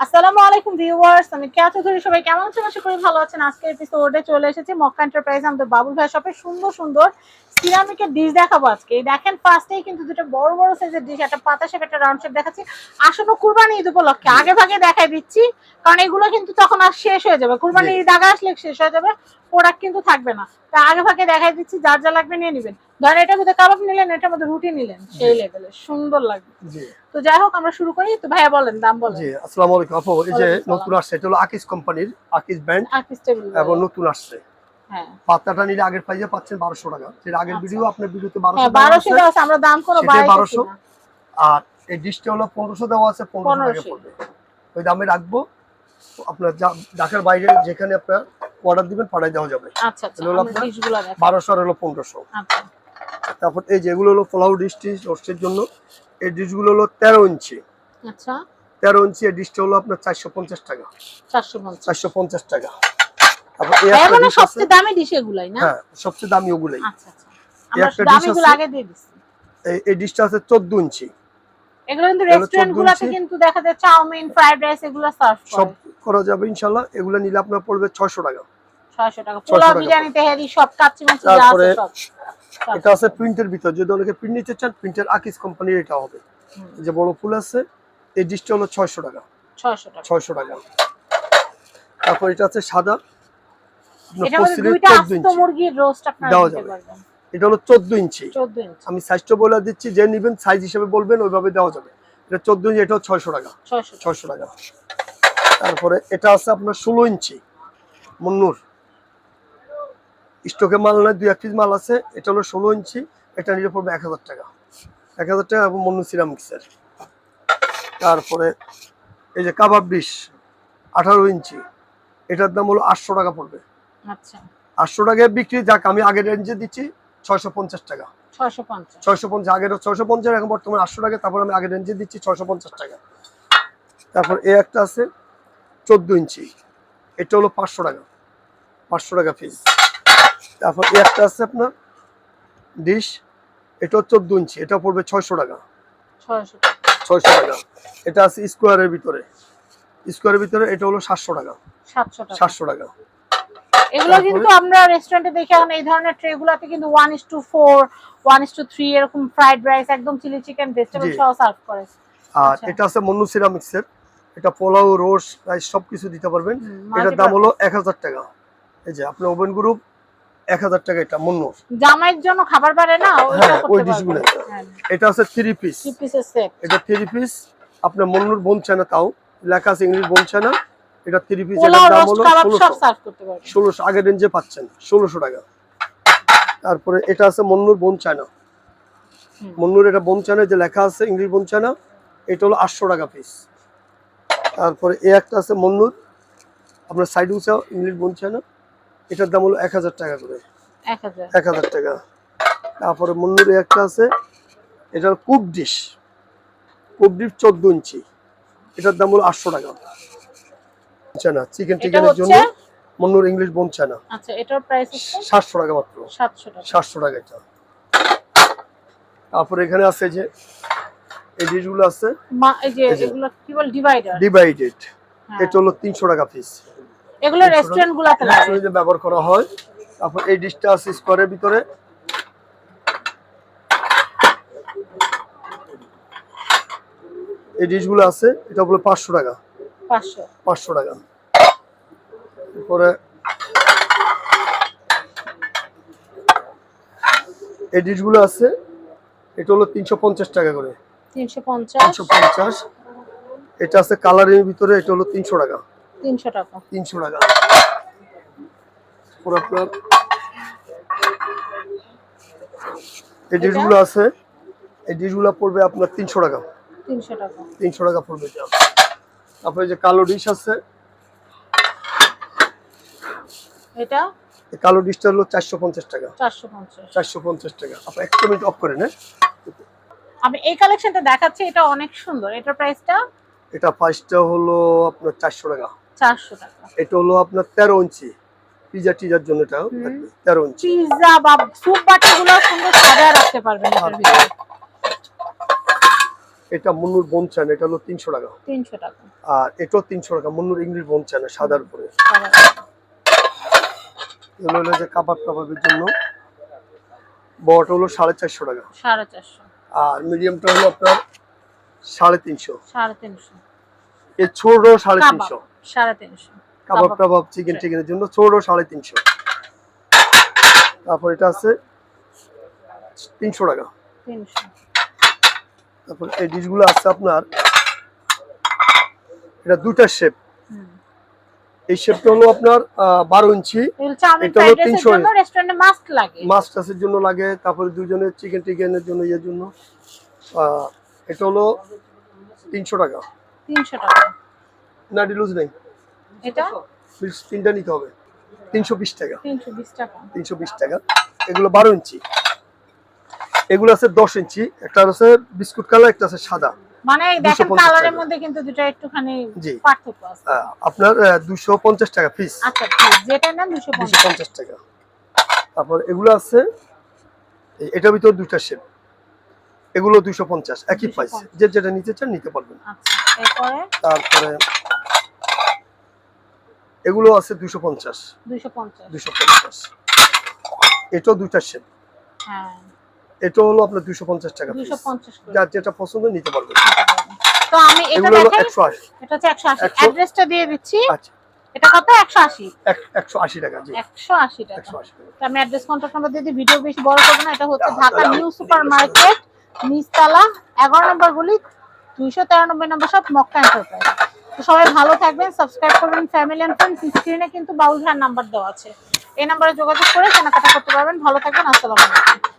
আসসালামু আলাইকুম ভিউয়ার্স আমি কেয়া চৌধুরী সবাই কেমন আছেন? আশা করি ভালো আছেন। আজকের এপিসোডে চলে এসেছি মক্কা এন্টারপ্রাইজ আমাদের বাবুল ভাই শপে সুন্দর সুন্দর সিরামিকের ডিশ দেখাবো আজকে। এই দেখেন ফার্স্টেই কিন্তু দুটো বড় বড় সাইজের ডিশ একটা পাতা শেপ একটা রাউন্ড শেপ দেখাচ্ছি। আসলে কুরবানি ঈদ উপলক্ষে আগে ভাগে দেখাই দিচ্ছি কারণ এগুলো কিন্তু তখন আর শেষ হয়ে যাবে। কুরবানি। ঈদ আগে আসলে শেষ হয়ে যাবে প্রোডাক্ট কিন্তু থাকবে না। তা আগে ভাগে দেখাই দিচ্ছি যার যা লাগবে নিয়ে নেবেন। ধরেন এটার মধ্যে কাবাব নিলেন এটার মধ্যে রুটি নিলেন সেই লেভেলের সুন্দর লাগবে। তো যাই হোক আমরা শুরু করি তো ভাইয়া বলেন দাম বলেন। জি আসসালামু আলাইকুম আপু এই যে নতুন আসছে এটা হলো আকিস কোম্পানির আকিস ব্র্যান্ড আকিস টেবিল এবং নতুন আসছে। হ্যাঁ। পাতাটা নিলে আগের প্রাইসে পাচ্ছেন বারোশো টাকা। আগের আচ্ছা। ভিডিও আপনার ভিডিওতে হ্যাঁ আছে। আমরা দাম কোনো সেটাই 1200 আর এই ডিশটা হলো দেওয়া আছে টাকা পড়বে। ওই দামে রাখব। আপনার ঢাকার বাইরে যেখানে আপনার অর্ডার দিবেন পাঠাই দেওয়া যাবে। আচ্ছা আচ্ছা। বারোশো আর হলো পনেরোশো। আচ্ছা। তারপর এই যেগুলো হলো পোলাও ডিশ রোস্টের জন্য এই ডিশগুলো হলো তেরো ইঞ্চি। আচ্ছা। তেরো ইঞ্চি এই ডিশটা হলো আপনার চারশো পঞ্চাশ টাকা। চারশো পঞ্চাশ। টাকা। তারপর এই একটা মানে ডিশ আছে সবচেয়ে দামি ডিশ এগুলাই না? হ্যাঁ সবচেয়ে দামি ওগুলোই। আচ্ছা আচ্ছা। আমরা। আগে দিয়ে এই- ডিশটা আছে ইঞ্চি। এগুলো কিন্তু এগুলো রেস্টুরেন্ট 14 গুলাতে ইঞ্চি। কিন্তু দেখা যায় চাউমিন ফ্রাইড রাইস এগুলো সার্ভ সব করে যাবে এগুলো নিলে আপনার পড়বে টাকা। পোলাও টাকা। বিরিয়ানি সব কাচ্চি মাছি যা আছে সব। এটা আছে প্রিন্টের ভিতর। যদি অনেকে প্রিন্ট নিতে চান প্রিন্টের আকিস কোম্পানির এটা হবে। যে বড় ফুল আছে এই ডিশটা হলো ছয়শো টাকা। ছয়শো টাকা। তারপর এটা আছে সাদা। দেওয়া যাবে। এটা হলো চোদ্দ ইঞ্চি আমি সাইজটা বলে দিচ্ছি যে নিবেন সাইজ হিসেবে বলবেন ওইভাবে দেওয়া যাবে। এটা চোদ্দ ইঞ্চি ছয়শো ছয়শো টাকা। ছয়শো টাকা। তারপরে এটা আছে আপনার ষোলো ইঞ্চি মুন্নুর। স্টকে মাল নয় দুই এক পিস মাল আছে এটা হলো ষোলো ইঞ্চি এটা নিলে পড়বে এক হাজার টাকা। এক হাজার টাকা এবং মন্নু সিরামিক্সের তারপরে এই যে কাবাব ডিশ আঠারো ইঞ্চি এটার দাম হলো আটশো টাকা পড়বে। আচ্ছা। আটশো টাকায় বিক্রি যাক আমি আগের রেঞ্জে দিচ্ছি ছয়শো পঞ্চাশ টাকা। ছয়শো পঞ্চাশ। আগের ছয়শো পঞ্চাশ এখন বর্তমানে আটশো টাকা তারপর আমি আগের রেঞ্জে দিচ্ছি ছয়শো পঞ্চাশ টাকা। তারপর এ একটা আছে চোদ্দ ইঞ্চি এটা হলো পাঁচশো টাকা পাঁচশো টাকা পিস তারপর একটা আছে আপনার ডিশ এটাও চোদ্দ ইঞ্চি এটা পড়বে ছয়শো টাকা। ছয়শো টাকা। এটা আছে স্কোয়ারের ভিতরে। স্কোয়ারের ভিতরে এটা হলো সাতশো টাকা। সাতশো টাকা। এগুলো কিন্তু আমরা রেস্টুরেন্টে দেখে এখন এই ধরনের ট্রে গুলাতে কিন্তু one is to four one is to three এরকম ফ্রাইড রাইস একদম চিলি চিকেন ভেজিটেবল। সহ সার্ভ করে। আর আচ্ছা। এটা আছে মন্নু সিরামিক্সের এটা পোলাও রোস্ট রাইস সবকিছু দিতে পারবেন। এটার দাম হলো। এক হাজার টাকা। এই যে আপনার ওভেন গ্রুপ এক হাজার টাকা এটা মন্নুর। জামাইয়ের জন্য খাবার বাড়ে না হ্যাঁ, ওই। ডিশগুলো। হ্যাঁ, এটা আছে থ্রি পিস থ্রি পিসের সেট এটা থ্রি পিস আপনার মন্নুর বোন চানা তাও। লেখা আছে ইংলিশ বোন চানা এটা থ্রি পিস এটার দাম হলো ষোলোশো। আগের রেঞ্জে পাচ্ছেন। ষোলোশো টাকা। তারপরে এটা আছে মন্নুর বোন চায়না। মন্নুর এটা বোন চায়না যে লেখা আছে ইংলিশ বোন চায়না এটা হলো আটশো টাকা পিস তারপরে এ একটা আছে মন্নুর। আপনার সাইড উঁচাও ইংলিশ বোন চায়না এটার দাম হলো এক হাজার টাকা করে। এক হাজার। টাকা। তারপরে মন্নুর একটা আছে এটা হলো কুক ডিশ। কুক ডিশ চোদ্দ ইঞ্চি। এটার দাম হলো আটশো টাকা। চানা চিকেন টিকেনের জন্য মন্নুর ইংলিশ বোন চানা আচ্ছা এটার প্রাইস সাতশো টাকা মাত্র। সাতশো টাকা। সাতশো টাকা এটা। তারপরে এখানে আছে যে এই ডিশগুলো আছে মা- এই যে এগুলো কি বল ডিভাইডার ডিভাইডেড এটা হলো তিনশো টাকা পিস এগুলো রেস্টুরেন্ট গুলাতে লাগে। ব্যবহার করা হয় তারপর এই ডিশটা আছে স্কোয়ারের ভিতরে। এই ডিশগুলো আছে এটা হলো পাঁচশো টাকা। পাঁচশো। পাঁচশো টাকা। তারপরে এই ডিশগুলো আছে এটা হলো তিনশো পঞ্চাশ টাকা করে। তিনশো পঞ্চাশ। এটা আছে কালারের ভিতরে এটা হলো তিনশো টাকা। তিনশো টাকা। তিনশো টাকা। তারপর আপনার এই ডিশগুলো আছে এই ডিশগুলো পড়বে আপনার তিনশো টাকা। তিনশো টাকা। তিনশো টাকা পড়বে এটা। তারপরে যে কালো ডিশ আছে এটা? এই কালো ডিশটা হলো চারশো পঞ্চাশ টাকা। চারশো পঞ্চাশ। টাকা। আপনার একটা মিনিট অফ করেন হ্যাঁ? আমি এই কালেকশনটা দেখাচ্ছি এটা অনেক সুন্দর। এটার প্রাইসটা এটা ফার্স্টটা হলো আপনার চারশো টাকা। চারশো টাকা। এটা হলো আপনার তেরো ইঞ্চি। পিজা টিজার জন্য এটা তেরো ইঞ্চি। পিৎজা বা স্যুপ বাটি গুলো সুন্দর সাজায় রাখতে পারবেন এটার আচ্ছা। এটা মুন্নুর বোন চান এটা হলো তিনশো টাকা। তিনশো টাকা। আর এটাও তিনশো টাকা মুন্নুর ইংলিশ বোন চান সাদার উপরে। এগুলো হলো যে কাবাব কাবাবের জন্য। বড়টা হলো সাড়ে চারশো টাকা। সাড়ে চারশো। আর মিডিয়ামটা হলো আপনার সাড়ে তিনশো। সাড়ে তিনশো। এর ছোট সাড়ে তিনশো। সাড়ে তিনশো। কাবাব কাবাব। চিকেন টিকেনের জন্য ছোট সাড়ে তিনশো। তারপর এটা আছে তিনশো টাকা। তারপর এই ডিশগুলো আছে আপনার এটা দুটা শেপ এই শেপটা হলো আপনার বারো ইঞ্চি। এটা হলো ফ্রাইড রাইসের 300 জন্য মাস্ট লাগে। মাছ টাছের জন্য লাগে তারপরে দুজনের চিকেন টিকেনের জন্য ইয়ের জন্য। এটা হলো তিনশো টাকা। তিনশো টাকা। না ডিলুজ নেই। এটা? তিনটা নিতে হবে। তিনশো বিশ টাকা। তিনশো বিশ টাকা। এগুলো বারো ইঞ্চি। এগুলো আছে দশ ইঞ্চি। একটা আছে বিস্কুট কালার একটা আছে সাদা। মানে দেখেন কালারের মধ্যে কিন্তু দুটো একটুখানি। পার্থক্য আছে। আপনার দুশো পঞ্চাশ টাকা পিস আচ্ছা যেটা পঞ্চাশ। পঞ্চাশ টাকা। তারপর এগুলো আছে এটার ভিতর দুইটা শেপ এগুলো দুশো পঞ্চাশ। একই 250 প্রাইস যে যেটা নিতে চান নিতে পারবেন। আচ্ছা এরপরে? তারপরে এগুলো আছে দুশো পঞ্চাশ। দুশো পঞ্চাশ। এটাও দুইটা শেপ হ্যাঁ। এটা হলো আপনার দুশো পঞ্চাশ টাকা যার যেটা পছন্দ নিতে পারবেন। তো আমি এটা একশো আশি। এটা হচ্ছে একশো আশি। অ্যাড্রেসটা দিয়ে দিচ্ছি। আচ্ছা। এটা কত? টাকা জি। আমি অ্যাড্রেস কন্ট্যাক্ট নাম্বার দিয়ে দিই, ভিডিও বেশি বড় করব না। এটা হচ্ছে ঢাকা নিউ আমি- সুপার মার্কেট নিচতলা এগারো নম্বর গুলি দুইশো তেরানব্বই নম্বর সব মক্কা এন্টারপ্রাইজ। সবাই ভালো থাকবেন সাবস্ক্রাইব করবেন ফ্যামিলি অ্যান্ড ফ্রেন্ডস স্ক্রিনে কিন্তু বাউল ভাইয়ের নাম্বার দেওয়া আছে। এই নাম্বারে যোগাযোগ করে কেনাকাটা করতে পারবেন। ভালো থাকবেন, আসসালামু আলাইকুম।